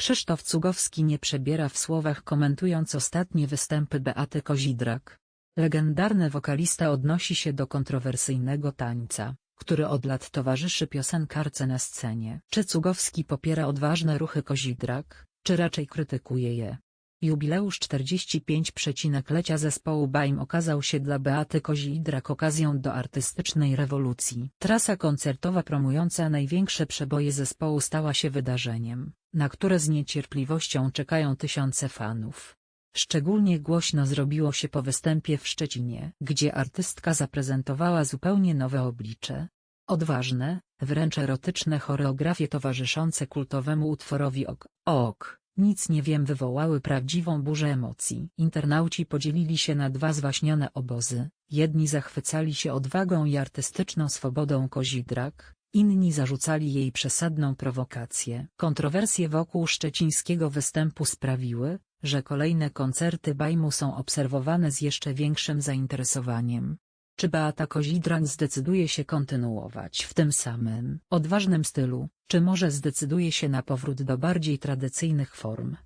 Krzysztof Cugowski nie przebiera w słowach komentując ostatnie występy Beaty Kozidrak. Legendarny wokalista odnosi się do kontrowersyjnego tańca, który od lat towarzyszy piosenkarce na scenie. Czy Cugowski popiera odważne ruchy Kozidrak, czy raczej krytykuje je? Jubileusz 45-lecia zespołu Baim okazał się dla Beaty Kozidrak okazją do artystycznej rewolucji. Trasa koncertowa promująca największe przeboje zespołu stała się wydarzeniem, na które z niecierpliwością czekają tysiące fanów. Szczególnie głośno zrobiło się po występie w Szczecinie, gdzie artystka zaprezentowała zupełnie nowe oblicze. Odważne, wręcz erotyczne choreografie towarzyszące kultowemu utworowi Ok, Ok, nic nie wiem wywołały prawdziwą burzę emocji. Internauci podzielili się na dwa zwaśnione obozy, jedni zachwycali się odwagą i artystyczną swobodą Kozidrak, inni zarzucali jej przesadną prowokację. Kontrowersje wokół szczecińskiego występu sprawiły, że kolejne koncerty Bajmu są obserwowane z jeszcze większym zainteresowaniem. Czy Beata Kozidrak zdecyduje się kontynuować w tym samym, odważnym stylu, czy może zdecyduje się na powrót do bardziej tradycyjnych form?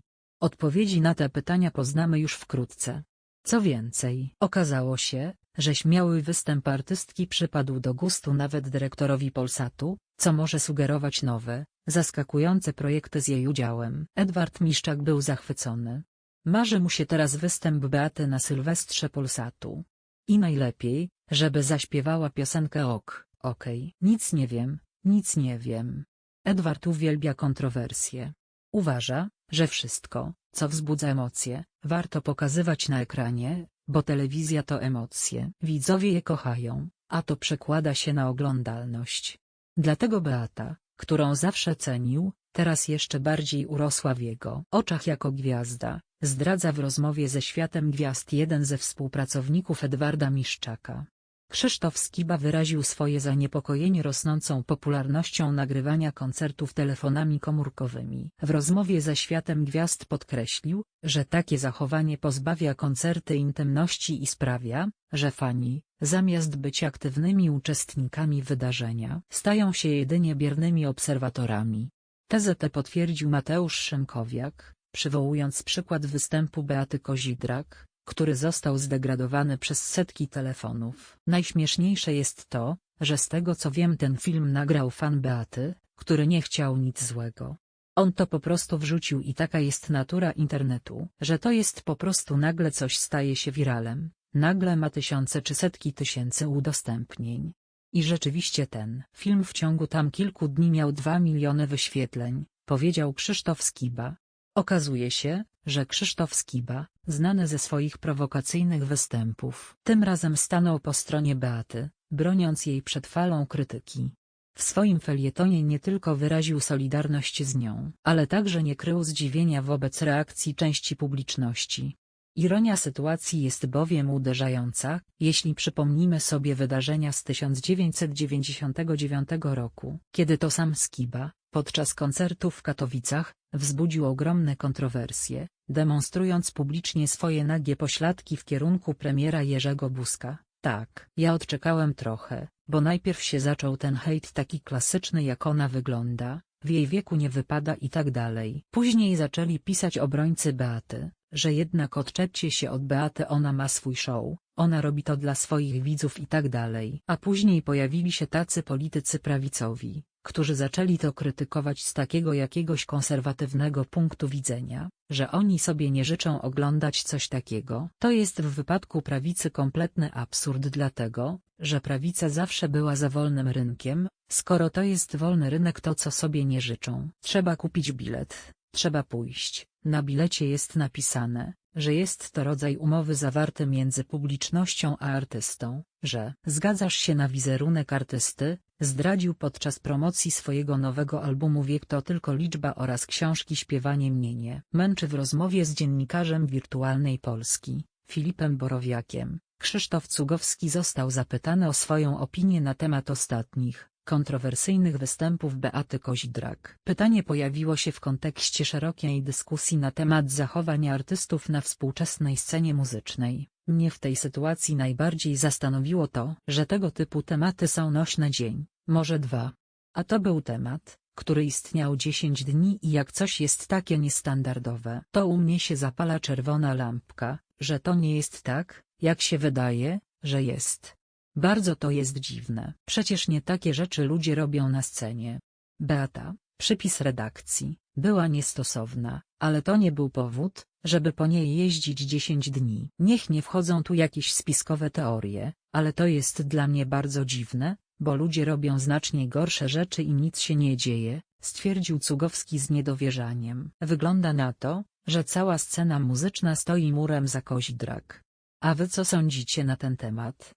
Odpowiedzi na te pytania poznamy już wkrótce. Co więcej, okazało się, że śmiały występ artystki przypadł do gustu nawet dyrektorowi Polsatu, co może sugerować nowe, zaskakujące projekty z jej udziałem. Edward Miszczak był zachwycony. Marzy mu się teraz występ Beaty na Sylwestrze Polsatu. I najlepiej, żeby zaśpiewała piosenkę ok, okej. Okay. Nic nie wiem, nic nie wiem. Edward uwielbia kontrowersje. Uważa, że wszystko, co wzbudza emocje, warto pokazywać na ekranie, bo telewizja to emocje. Widzowie je kochają, a to przekłada się na oglądalność. Dlatego Beata, którą zawsze cenił, teraz jeszcze bardziej urosła w jego oczach jako gwiazda, zdradza w rozmowie ze Światem Gwiazd jeden ze współpracowników Edwarda Miszczaka. Krzysztof Skiba wyraził swoje zaniepokojenie rosnącą popularnością nagrywania koncertów telefonami komórkowymi. W rozmowie ze Światem Gwiazd podkreślił, że takie zachowanie pozbawia koncerty intymności i sprawia, że fani, zamiast być aktywnymi uczestnikami wydarzenia, stają się jedynie biernymi obserwatorami. Tezę tę potwierdził Mateusz Szymkowiak, przywołując przykład występu Beaty Kozidrak, który został zdegradowany przez setki telefonów. Najśmieszniejsze jest to, że z tego co wiem ten film nagrał fan Beaty, który nie chciał nic złego. On to po prostu wrzucił i taka jest natura internetu, że to jest po prostu nagle coś staje się wiralem, nagle ma tysiące czy setki tysięcy udostępnień. I rzeczywiście ten film w ciągu tam kilku dni miał dwa miliony wyświetleń, powiedział Krzysztof Skiba. Okazuje się, że Krzysztof Skiba, znany ze swoich prowokacyjnych występów, tym razem stanął po stronie Beaty, broniąc jej przed falą krytyki. W swoim felietonie nie tylko wyraził solidarność z nią, ale także nie krył zdziwienia wobec reakcji części publiczności. Ironia sytuacji jest bowiem uderzająca, jeśli przypomnimy sobie wydarzenia z 1999 roku, kiedy to sam Skiba, podczas koncertu w Katowicach, wzbudził ogromne kontrowersje, demonstrując publicznie swoje nagie pośladki w kierunku premiera Jerzego Buzka. Tak, ja odczekałem trochę, bo najpierw się zaczął ten hejt taki klasyczny jak ona wygląda, w jej wieku nie wypada i tak dalej. Później zaczęli pisać obrońcy Beaty, że jednak odczepcie się od Beaty ona ma swój show, ona robi to dla swoich widzów i tak dalej. A później pojawili się tacy politycy prawicowi, którzy zaczęli to krytykować z takiego jakiegoś konserwatywnego punktu widzenia, że oni sobie nie życzą oglądać coś takiego. To jest w wypadku prawicy kompletny absurd dlatego, że prawica zawsze była za wolnym rynkiem, skoro to jest wolny rynek to co sobie nie życzą. Trzeba kupić bilet, trzeba pójść, na bilecie jest napisane, że jest to rodzaj umowy zawarty między publicznością a artystą, że zgadzasz się na wizerunek artysty, zdradził podczas promocji swojego nowego albumu Wiek to tylko liczba oraz książki Śpiewanie mnie nie. Męczy w rozmowie z dziennikarzem Wirtualnej Polski, Filipem Borowiakiem, Krzysztof Cugowski został zapytany o swoją opinię na temat ostatnich, kontrowersyjnych występów Beaty Kozidrak. Pytanie pojawiło się w kontekście szerokiej dyskusji na temat zachowań artystów na współczesnej scenie muzycznej. Mnie w tej sytuacji najbardziej zastanowiło to, że tego typu tematy są nośne dzień, może dwa. A to był temat, który istniał 10 dni i jak coś jest takie niestandardowe, to u mnie się zapala czerwona lampka, że to nie jest tak, jak się wydaje, że jest. Bardzo to jest dziwne. Przecież nie takie rzeczy ludzie robią na scenie. Beata, przypis redakcji, była niestosowna, ale to nie był powód, żeby po niej jeździć 10 dni. Niech nie wchodzą tu jakieś spiskowe teorie, ale to jest dla mnie bardzo dziwne, bo ludzie robią znacznie gorsze rzeczy i nic się nie dzieje, stwierdził Cugowski z niedowierzaniem. Wygląda na to, że cała scena muzyczna stoi murem za Kozidrak. A wy co sądzicie na ten temat?